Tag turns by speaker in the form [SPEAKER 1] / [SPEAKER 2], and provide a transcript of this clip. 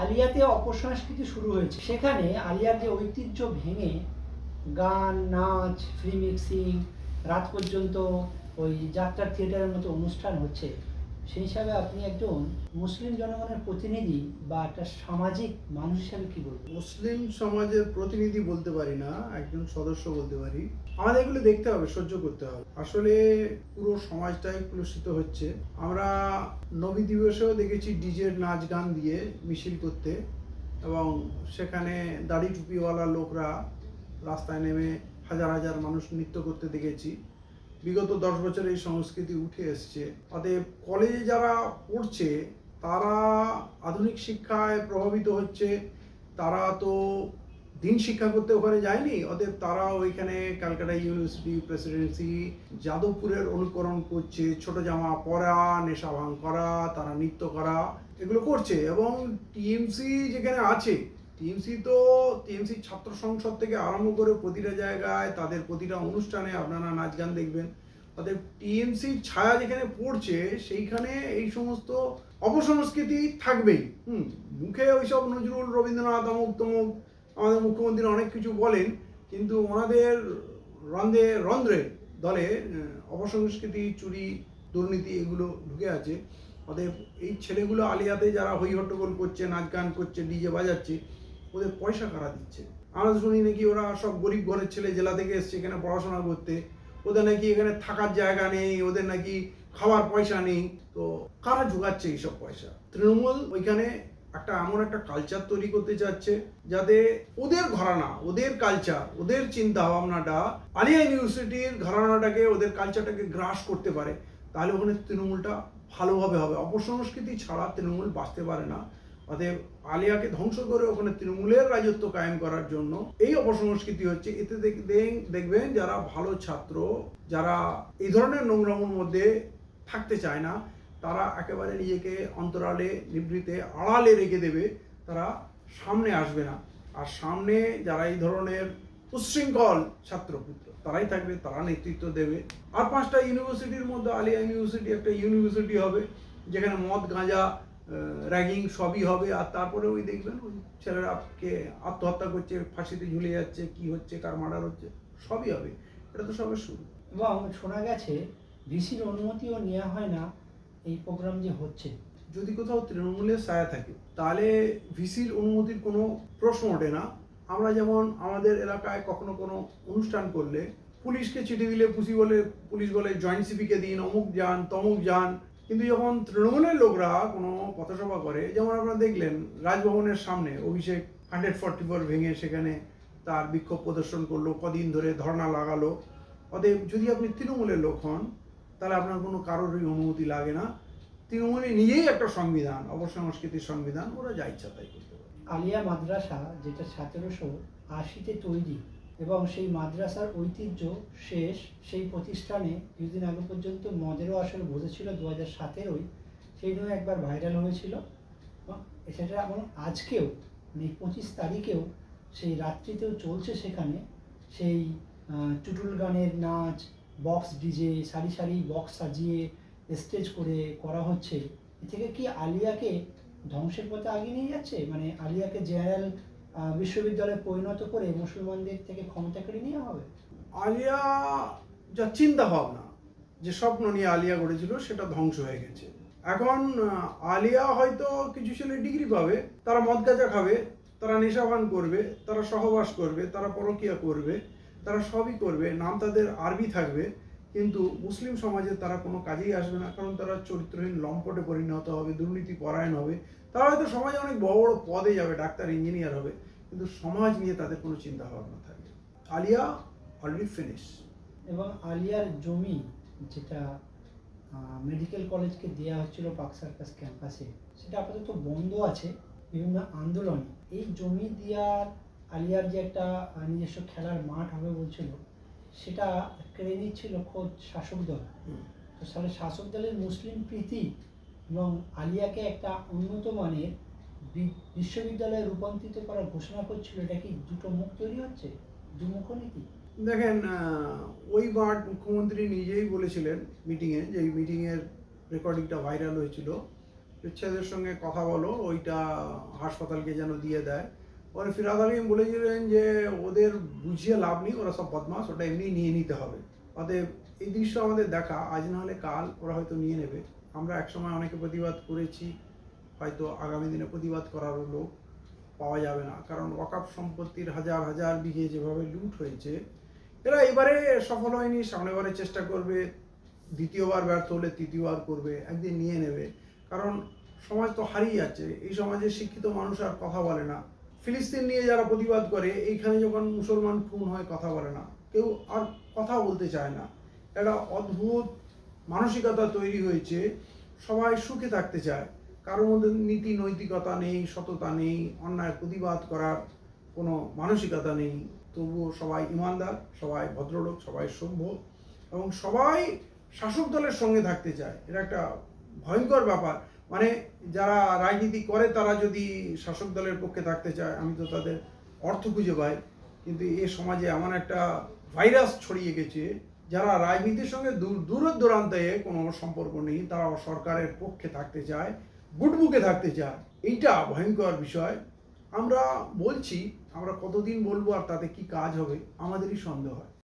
[SPEAKER 1] আলিয়াতে অপসংস্কৃতি শুরু হয়েছে। সেখানে আলিয়ার যে ঐতিহ্য ভেঙে গান, নাচ ফ্রি মিক্সিং রাত পর্যন্ত ওই যাত্রার থিয়েটারের মতো অনুষ্ঠান হচ্ছে। সেই হিসাবে আপনি একজন মুসলিম জনগণের প্রতিনিধি বা একটা সামাজিক মানুষ হিসাবে কি বলবেন?
[SPEAKER 2] মুসলিম সমাজের প্রতিনিধি বলতে পারি না, একজন সদস্য বলতে পারি। আমাদের এগুলো দেখতে হবে, সহ্য করতে হবে। আসলে পুরো সমাজটাই কলুষিত হচ্ছে। আমরা নবী দিবসেও দেখেছি ডিজের নাচ গান দিয়ে মিছিল করতে এবং সেখানে দাড়ি টুপিওয়ালা লোকরা রাস্তায় নেমে হাজার হাজার মানুষ নৃত্য করতে দেখেছি। বিগত দশ বছরে এই সংস্কৃতি উঠে এসছে। অতএব কলেজে যারা পড়ছে, তারা আধুনিক শিক্ষায় প্রভাবিত হচ্ছে। তারা তো দিন শিক্ষা করতে ওখানে যায়নি, অতএব তারা ওইখানে ক্যালকাটা ইউনিভার্সিটি, প্রেসিডেন্সি, যাদবপুরের অনুকরণ করছে। ছোট জামা পরা, নেশা ভাঙ করা, তারা নৃত্য করা, এগুলো করছে। এবং টিএমসি যেখানে আছে টিএমসি তো, টিএমসি ছাত্র সংসদ থেকে আরম্ভ করে প্রতিটা জায়গায় তাদের প্রতিটা অনুষ্ঠানে আপনারা নাচ গান দেখবেন। অতএব টিএমসি ছায়া যেখানে পড়ছে, সেইখানে এই সমস্ত অপসংস্কৃতি থাকবেই। হুম, মুখে ওইসব নজরুল রবীন্দ্রনাথ অমুক তমুক আমাদের মুখ্যমন্ত্রী অনেক কিছু বলেন, কিন্তু ওনাদের রন্ধে, রন্ধ্রে দলে অপসংস্কৃতি, চুরি, দুর্নীতি এগুলো ঢুকে আছে। অতএব এই ছেলেগুলো আলিয়াতে যারা হই হট্টগোল করছে, নাচ গান করছে, ডিজে বাজাচ্ছে ওদের পয়সা কারা দিচ্ছে? আমরা শুনি নাকি ওরা সব গরিব ঘরের ছেলে জেলা থেকে এসছে এখানে পড়াশোনা করতে। ওদের নাকি এখানে থাকার জায়গা নেই, ওদের নাকি খাওয়ার পয়সা নেই। তো কারা জোগাচ্ছে এইসব পয়সা? তৃণমূল ওইখানে একটা এমন একটা কালচার তৈরি করতে চাচ্ছে যাতে ওদের ঘরানা, ওদের কালচার ওদের চিন্তা ভাবনাটা আলিয়া ইউনিভার্সিটির ঘরানাটাকে, ওদের কালচারটাকে গ্রাস করতে পারে। তাহলে ওখানে তৃণমূলটা ভালোভাবে হবে। অপসংস্কৃতি ছাড়া তৃণমূল বাঁচতে পারে না। অতএব আলিয়াকে ধ্বংস করে ওখানে তৃণমূলের রাজত্ব কায়েম করার জন্য এই অপসংস্কৃতি হচ্ছে। এতে দেখ- দেখ- দেখবেন যারা ভালো ছাত্র, যারা এই ধরনের নোংরামোর মধ্যে থাকতে চায় না, তারা একেবারে নিজেকে অন্তরালে নিবৃতে আড়ালে রেখে দেবে, তারা সামনে আসবে না। আর সামনে যারা এই ধরনের উচ্ছৃঙ্খল ছাত্রপুত্র, তারাই থাকবে, তারা নেতৃত্ব দেবে। আর পাঁচটা ইউনিভার্সিটির মধ্যে আলিয়া ইউনিভার্সিটি একটা ইউনিভার্সিটি হবে, যেখানে মদ, গাঁজা র্যাগিং সবই হবে আর তারপরে ওই দেখবেন ওই ছেলেরা কে আত্মহত্যা করছে ফাঁসিতে ঝুলে যাচ্ছে কি হচ্ছে কার মার্ডার হচ্ছে সবই হবে। এটা তো সবে শুরু।
[SPEAKER 1] এবং শোনা গেছে ভিসির অনুমতিও নেওয়া হয় না এই প্রোগ্রাম যে হচ্ছে।
[SPEAKER 2] যদি কোথাও তৃণমূলের ছায়া থাকে তাহলে ভিসির অনুমতির কোনো প্রশ্ন ওঠে না। আমরা যেমন আমাদের এলাকায় কখনো কোনো অনুষ্ঠান করলে পুলিশকে চিঠি দিলে পুলিশ বলে পুলিশ বলে জয়েন্ট সিপিকে দিন অমুক যান তমুক যান। কিন্তু যখন তৃণমূলের লোকরা কোনো পথসভা করে, যেমন আপনারা দেখলেন, রাজভবনের সামনে অভিষেক হান্ড্রেড ফর্টি ফোর ভেঙে সেখানে তার বিক্ষোভ প্রদর্শন করল, কদিন ধরে ধর্ণা লাগালো। অতএব যদি আপনি তৃণমূলের লোক হন, তাহলে আপনার কোনো কারোরই অনুমতি লাগে না। তৃণমূলে নিজেই একটা সংবিধান অপসংস্কৃতির সংবিধান, ওরা যা ইচ্ছা তাই করতে পারে।
[SPEAKER 1] আলিয়া মাদ্রাসা যেটা সতেরোশো আশিতে তৈরি এবং সেই মাদ্রাসার ঐতিহ্য শেষ, সেই প্রতিষ্ঠানে কিছুদিন আগে পর্যন্ত মদেরও আসর বসেছিল দু হাজার সাতেরোই সেই নিয়ে একবার ভাইরাল হয়েছিল। সেটা এবং আজকেও মানে পঁচিশ তারিখেও সেই রাত্রিতেও চলছে সেখানে সেই টুটুল গানের নাচ, বক্স ডিজে, সারি সারি বক্স সাজিয়ে স্টেজ করে করা হচ্ছে। এ থেকে কি আলিয়াকে ধ্বংসের পথে আগিয়ে নিয়ে যাচ্ছে? মানে আলিয়াকে জেনারেল বিশ্ববিদ্যালয়ে পরিণত করে মুসলমানদের থেকে ক্ষমতা কেড়ে নেওয়া হবে?
[SPEAKER 2] আলিয়া, যা চিন্তা ভাবনা, যে স্বপ্ন নিয়ে আলিয়া গড়েছিল, সেটা ধ্বংস হয়ে গেছে। এখন আলিয়া হয়তো কিছু ছেলে ডিগ্রি পাবে, তারা মদ গাঁজা খাবে, তারা নেশাবান করবে, তারা সহবাস করবে, তারা পরকিয়া করবে, তারা সবই করবে, নাম তাদের আরবি থাকবে কিন্তু মুসলিম সমাজে তারা কোনো কাজেই আসবে না, কারণ তারা চরিত্রহীন, লম্পটে পরিণত হবে, দুর্নীতি পরায়ণ হবে। তারা হয়তো সমাজে অনেক বড় বড় পদে যাবে, ডাক্তার, ইঞ্জিনিয়ার হবে, কিন্তু সমাজ নিয়ে তাদের কোনো চিন্তা ভাবনা থাকবে আলিয়া অলরেডি ফিনিশ
[SPEAKER 1] এবং আলিয়ার জমি যেটা মেডিকেল কলেজকে দেওয়া হচ্ছিল পাক সার্কাস ক্যাম্পাসে, সেটা আপাতত বন্ধ আছে, বিভিন্ন আন্দোলনে। এই জমি দেওয়ার আলিয়ার যে একটা নিজস্ব খেলার মাঠ হবে বলছিল সেটা কেড়ে নিচ্ছিল খোদ শাসক দল। তো তাহলে শাসক দলের মুসলিম প্রীতি এবং আলিয়াকে একটা উন্নত মানের বিশ্ববিদ্যালয়ে রূপান্তরিত করার ঘোষণা করছিল এটা কি দুটো মুখ তৈরি হচ্ছে? দুমুখ নীতি
[SPEAKER 2] দেখেন ওই মাঠ মুখ্যমন্ত্রী নিজেই বলেছিলেন মিটিংয়ে যে এই মিটিংয়ের রেকর্ডিংটা ভাইরাল হয়েছিল। ছেলেদের সঙ্গে কথা বলো ওইটা হাসপাতালকে যেন দিয়ে দেয়। পরে ফিরাদ আলিম বলেছিলেন যে ওদের বুঝিয়ে লাভ নেই, ওরা সব বদমাস ওটা এমনি নিয়ে নিতে হবে। অতএব এই দৃশ্য আমাদের দেখা, আজ না হলে কাল ওরা হয়তো নিয়ে নেবে। আমরা একসময় অনেকে প্রতিবাদ করেছি, হয়তো আগামী দিনে প্রতিবাদ করারও লোক পাওয়া যাবে না। কারণ ওয়াকাপ সম্পত্তির হাজার হাজার বিঘে যেভাবে লুট হয়েছে, এরা এবারে সফল হয়নি সামনেবারে চেষ্টা করবে, দ্বিতীয়বার ব্যর্থ হলে তৃতীয়বার করবে, একদিন নিয়ে নেবে। কারণ সমাজ তো হারিয়ে যাচ্ছে, এই সমাজে শিক্ষিত মানুষ আর কথা বলে না। ফিলিস্তিন নিয়ে যারা প্রতিবাদ করে, এইখানে যখন মুসলমান খুন হয়, কথা বলে না। কেউ আর কথা বলতে চায় না। একটা অদ্ভুত মানসিকতা তৈরি হয়েছে, সবাই সুখে থাকতে চায়। কারোর মধ্যে নীতি, নৈতিকতা নেই, সততা নেই, অন্যায় প্রতিবাদ করার কোনো মানসিকতা নেই। তবুও সবাই ইমানদার, সবাই ভদ্রলোক, সবাই সভ্য এবং সবাই শাসক দলের সঙ্গে থাকতে চায়। এটা একটা ভয়ঙ্কর ব্যাপার। মানে যারা রাজনীতি করে, তারা যদি শাসক দলের পক্ষে থাকতে চায়, আমি তো তাদের অর্থ খুঁজে পাই। কিন্তু এ সমাজে এমন একটা ভাইরাস ছড়িয়ে গেছে, যারা রাজনীতির সঙ্গে দূর দূর দূরান্তে কোনো সম্পর্ক নেই তারা সরকারের পক্ষে থাকতে চায় গুটবুকে থাকতে চায়। এইটা ভয়ঙ্কর বিষয়। আমরা বলছি, আমরা কতদিন বলব আর তাতে কি কাজ হবে, আমাদেরই সন্দেহ হয়।